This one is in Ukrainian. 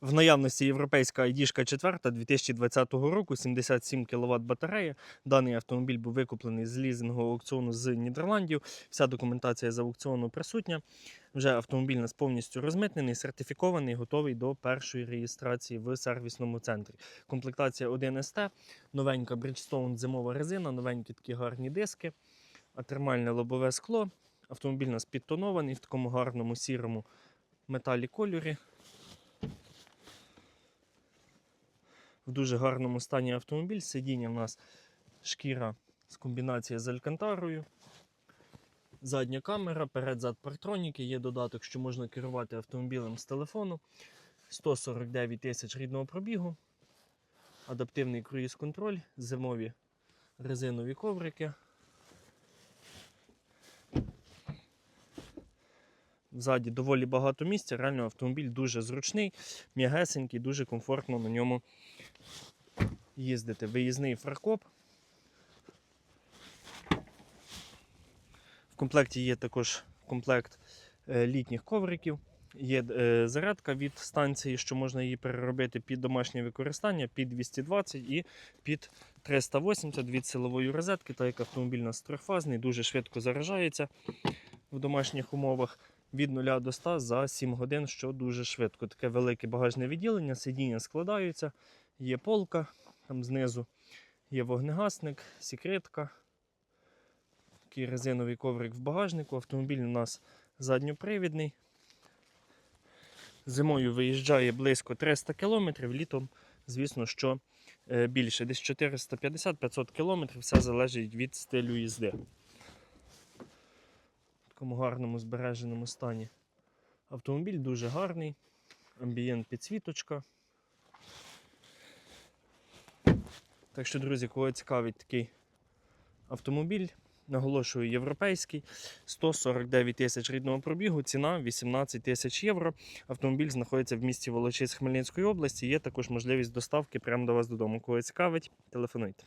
В наявності європейська ID 4 2020 року, 77 кВт батарея. Даний автомобіль був викуплений з лізингового аукціону з Нідерландів. Вся документація з аукціону присутня. Вже автомобіль нас повністю розмитнений, сертифікований, готовий до першої реєстрації в сервісному центрі. Комплектація 1ST, новенька Bridgestone зимова резина, новенькі такі гарні диски, а термальне лобове скло. Автомобіль нас підтонований в такому гарному сірому металі кольорі. В дуже гарному стані автомобіль. Сидіння в нас шкіра з комбінацією з алькантарою. Задня камера, перед-зад партроніки, є додаток, що можна керувати автомобілем з телефону. 149 тисяч рідного пробігу, адаптивний круїз-контроль, зимові резинові коврики. Ззаді доволі багато місця. Реально автомобіль дуже зручний, м'ягесенький, дуже комфортно на ньому їздити. Виїзний фаркоп. В комплекті є також комплект е, літніх ковриків. Є е, зарядка від станції, що можна її переробити під домашнє використання, під 220 і під 380 від силової розетки, так як автомобіль у нас трьохфазний, дуже швидко заражається в домашніх умовах від 0 до 100 за 7 годин, що дуже швидко. Таке велике багажне відділення, сидіння складаються, є полка, там знизу є вогнегасник, секретка, такий резиновий коврик в багажнику. Автомобіль у нас задньопривідний. Зимою виїжджає близько 300 км, літом, звісно, що е, більше, десь 450-500 км, все залежить від стилю їзди. Такому гарному збереженому стані. Автомобіль дуже гарний, амбієнт підсвіточка. Так що, друзі, кого цікавить такий автомобіль, наголошую, європейський, 149 тисяч рідного пробігу, ціна 18 тисяч євро. Автомобіль знаходиться в місті Волочиськ Хмельницької області. Є також можливість доставки прямо до вас додому. Кого цікавить, телефонуйте.